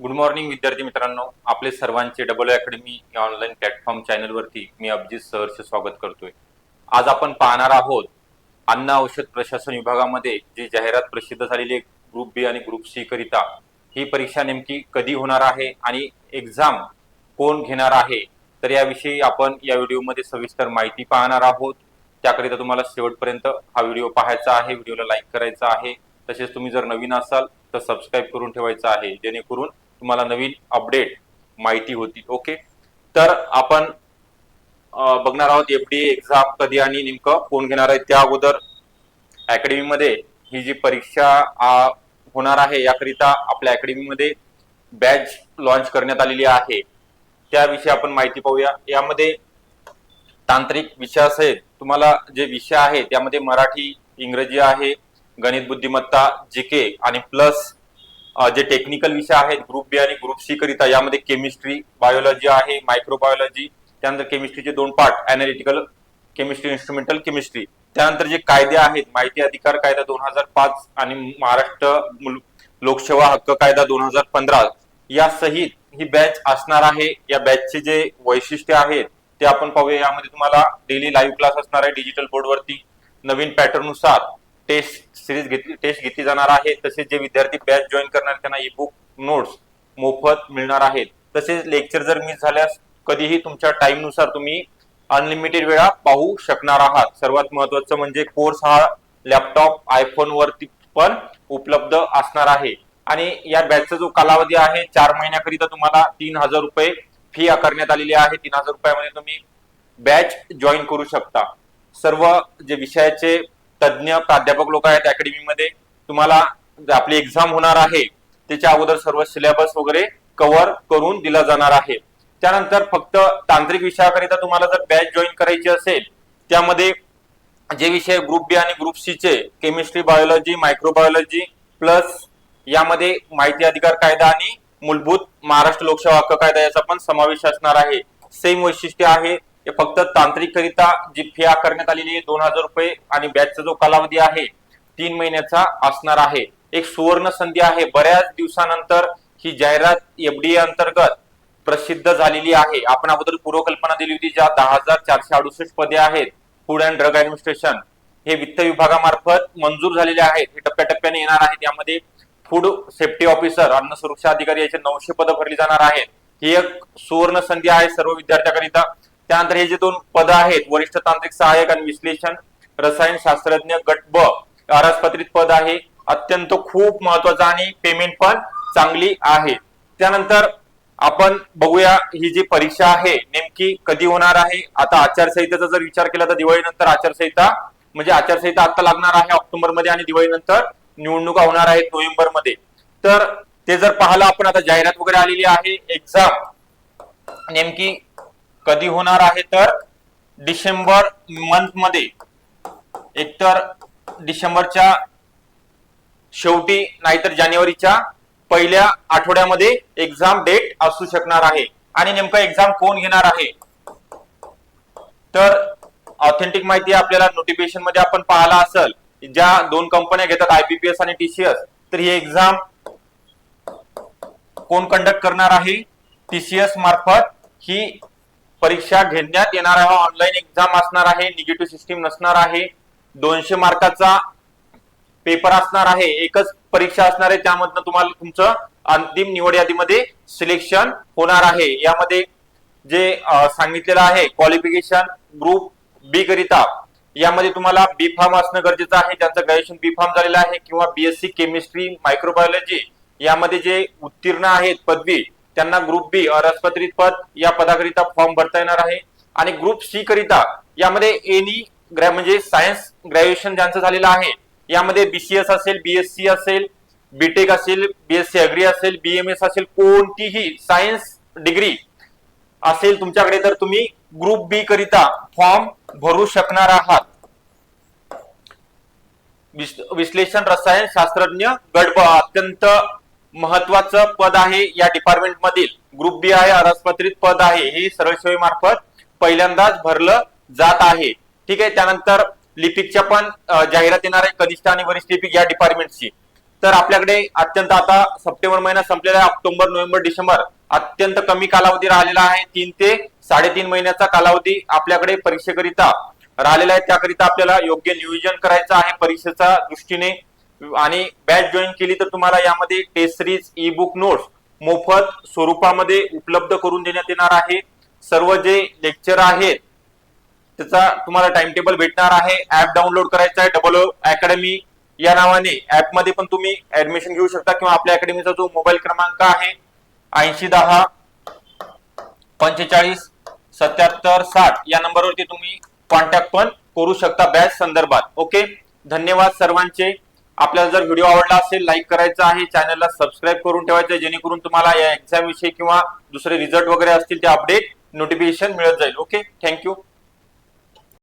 Good morning विद्यार्थी मित्रांनो. आपले सर्वांचे डबल अकॅडमी या ऑनलाईन प्लॅटफॉर्म चॅनलवरती मी अभिजित सहर्ष स्वागत करतोय. आज आपण पाहणार आहोत अन्न औषध प्रशासन विभागामध्ये जी जाहिरात प्रसिद्ध झालेली आहे ग्रुप बी आणि ग्रुप सी करिता ही परीक्षा नेमकी कधी होणार आहे आणि एक्झाम कोण घेणार आहे? तर याविषयी आपण या व्हिडिओमध्ये सविस्तर माहिती पाहणार आहोत. त्याकरिता तुम्हाला शेवटपर्यंत हा व्हिडिओ पाहायचा आहे व्हिडिओला लाईक करायचा आहे. तसेच तुम्ही जर नवीन असाल तर सबस्क्राईब करून ठेवायचं आहे जेणेकरून तुम्हाला नवीन अपडेट माहिती होती. ओके तर आपण बघणार आहोत एफ डी एक्झाम कधी आणि नेमकं कोण घेणार आहे त्या अगोदर. अकॅडमीमध्ये ही जी परीक्षा होणार आहे याकरिता आपल्या अकॅडमीमध्ये बॅच लॉन्च करण्यात आलेली आहे. त्याविषयी आपण माहिती पाहूया. यामध्ये तांत्रिक विषय असेल तुम्हाला जे विषय आहे त्यामध्ये मराठी इंग्रजी आहे गणित बुद्धिमत्ता जीके आणि प्लस जे टेक्निकल विषय आहेत ग्रुप बी आणि ग्रुप सी करिता यामध्ये केमिस्ट्री बायोलॉजी आहे मायक्रोबायोलॉजी त्यानंतर केमिस्ट्रीचे दोन part analytical chemistry instrumental chemistry त्यानंतर जे कायदे आहेत माहिती अधिकार कायदा दोन हजार पाच आणि महाराष्ट्र लोकसेवा हक्क कायदा दोन हजार पंधरा या सहित ही बॅच असणार आहे. या बॅचचे जे वैशिष्ट्य आहेत ते आपण पाहूया. यामध्ये तुम्हाला डेली लाईव्ह क्लास असणार आहे डिजिटल बोर्डवरती नवीन पॅटर्ननुसार टेस्ट सिरीज घेतली टेस्ट घेतली जाणार आहे. तसेच जे विद्यार्थी बॅच जॉईन करणार त्यांना ई बुक नोट्स मोफत मिळणार आहेत. तसेच लेक्चर जर मिस झाल्यास कधीही तुमच्या टाइमनुसार तुम्ही अनलिमिटेड वेळा पाहू शकणार आहात. सर्वात महत्वाचं म्हणजे कोर्स हा लॅपटॉप आयफोन वरती पण उपलब्ध असणार आहे. आणि या बॅचचा जो कालावधी आहे चार महिन्याकरिता तुम्हाला तीन हजार रुपये फी आकारण्यात आलेली आहे. तीन हजार रुपयामध्ये तुम्ही बॅच जॉईन करू शकता. सर्व जे विषयाचे तज्ज्ञ प्राध्यापक लोक आहेत अकॅडमीमध्ये तुम्हाला आपली एक्झाम होणार आहे त्याच्या अगोदर सर्व सिलेबस वगैरे कव्हर करून दिला जाणार आहे. त्यानंतर फक्त तांत्रिक विषयाकरिता तुम्हाला जर बॅच जॉईन करायची असेल त्यामध्ये जे विषय ग्रुप बी आणि ग्रुप सी चे केमिस्ट्री बायोलॉजी मायक्रोबायोलॉजी प्लस यामध्ये माहिती अधिकार कायदा आणि मूलभूत महाराष्ट्र लोकसेवा हक्क कायदा याचा पण समावेश असणार आहे. सेम वैशिष्ट्य आहे हे फक्त तांत्रिक करिता जी फी आकारण्यात आलेली आहे दोन हजार रुपये आणि बॅचचा जो कालावधी आहे तीन महिन्याचा असणार आहे. एक सुवर्ण संधी आहे. बऱ्याच दिवसानंतर ही जाहिरात एफडीए अंतर्गत प्रसिद्ध झालेली आहे. आपण अगोदर पूर्वकल्पना दिली होती ज्या दहा हजार चारशे अडुसष्ट पदे आहेत फूड अँड ड्रग ऍडमिनिस्ट्रेशन हे वित्त विभागामार्फत मंजूर झालेले आहेत. हे टप्प्याटप्प्याने येणार आहेत यामध्ये फूड सेफ्टी ऑफिसर अन्न सुरक्षा अधिकारी याचे नऊशे पदं भरली जाणार आहेत. ही एक सुवर्ण संधी आहे सर्व विद्यार्थ्यांकरिता. त्यानंतर हे जे दोन पद आहेत वरिष्ठ तांत्रिक सहाय्यक आणि विश्लेषण रसायन शास्त्रज्ञ गट ब अराजपत्रित पद आहे. अत्यंत खूप महत्वाचं आणि पेमेंट पण चांगली आहे. त्यानंतर आपण बघूया ही जी परीक्षा आहे नेमकी कधी होणार आहे? आता आचारसंहितेचा जर विचार केला तर दिवाळीनंतर आचारसंहिता म्हणजे आचारसंहिता आता लागणार आहे ऑक्टोबरमध्ये आणि दिवाळीनंतर निवडणुका होणार आहेत नोव्हेंबरमध्ये तर ते जर पाहिलं आपण आता जाहिरात वगैरे आलेली आहे एक्झाम नेमकी कधी होणार आहे तर? डिसेंबर मंथमध्ये. एकतर डिसेंबरच्या शेवटी नाहीतर जानेवारीच्या पहिल्या आठवड्यामध्ये एक्झाम डेट असू शकणार आहे. आणि नेमकं एक्झाम कोण घेणार आहे? तर ऑथेंटिक माहिती आपल्याला नोटिफिकेशनमध्ये आपण पाहिला असेल. ज्या दोन कंपन्या घेतात आयबीपीएस आणि टीसीएस तर ही एक्झाम कोण कंडक्ट करणार आहे? टीसीएस मार्फत ही परीक्षा घेण्यात येणार आहे ऑनलाईन एक्झाम असणार आहे निगेटिव्ह सिस्टीम नसणार आहे दोनशे मार्काचा पेपर असणार आहे एकच परीक्षा असणार आहे त्यामधनं तुम्हाला तुमचं अंतिम निवड यादीमध्ये सिलेक्शन होणार आहे. यामध्ये जे सांगितलेलं आहे क्वालिफिकेशन ग्रुप बी करिता यामध्ये तुम्हाला बी फार्म असणं गरजेचं आहे. ज्यांचं ग्रॅज्युएशन बी फार्म झालेलं आहे किंवा बीएससी केमिस्ट्री मायक्रोबायोलॉजी यामध्ये जे उत्तीर्ण आहेत पदवी त्यांना ग्रुप बी अरसपत्रित पद या पदाकरिता फॉर्म भरता येणार आहे. आणि ग्रुप सी करिता यामध्ये एनी ग्रॅ म्हणजे सायन्स ग्रॅज्युएशन ज्यांचं झालेलं आहे यामध्ये बीसीएस असेल बीएससी असेल बीटेक असेल बीएससी अग्री असेल बीएमएस असेल कोणतीही सायन्स डिग्री असेल तुमच्याकडे तर तुम्ही ग्रुप बी करिता फॉर्म भरू शकणार आहात. विश्लेषण रसायन शास्त्रज्ञ गट अत्यंत महत्वाचं पद आहे या डिपार्टमेंट मधील. ग्रुप बी आहे अरसपत्रित पद आहे. हे सरळ सेवेमार्फत पहिल्यांदाच भरलं जात आहे. ठीक आहे त्यानंतर लिपिकच्या पण जाहिरात येणार आहे कनिष्ठ आणि वरिष्ठ लिपिक या डिपार्टमेंटची तर आपल्याकडे अत्यंत आता सप्टेंबर महिना संपलेला आहे ऑक्टोबर नोव्हेंबर डिसेंबर. अत्यंत कमी कालावधी राहिलेला आहे. तीन ते साडेतीन महिन्याचा कालावधी आपल्याकडे परीक्षेकरिता राहिलेला आहे. त्याकरिता आपल्याला योग्य नियोजन करायचं आहे परीक्षेच्या दृष्टीने. आणि बॅच जॉईन केली तर तुम्हाला यामध्ये test series E book notes मोफत स्वरूपामध्ये उपलब्ध करून देण्यात येणार आहे. सर्व जे लेक्चर आहेत त्याचा तुम्हाला टाइम टेबल भेटणार आहे. ऍप डाउनलोड करायचा आहे डबल अकॅडमी या नावाने. ऍपमध्ये पण तुम्ही ऍडमिशन घेऊ शकता किंवा आपल्या अकॅडमीचा जो मोबाईल क्रमांक आहे ऐंशी दहा पंचेचाळीस सत्याहत्तर साठ या नंबरवरती तुम्ही कॉन्टॅक्ट पण करू शकता बॅच संदर्भात. ओके धन्यवाद सर्वांचे. आपल्याला जर व्हिडिओ आवडला असेल लाईक करायचा आहे चॅनलला सबस्क्राईब करून ठेवायचं आहे, जेणेकरून तुम्हाला या एक्झाम विषयी किंवा दुसरे रिझल्ट वगैरे असतील ते अपडेट नोटिफिकेशन मिळत जाईल. Okay thank you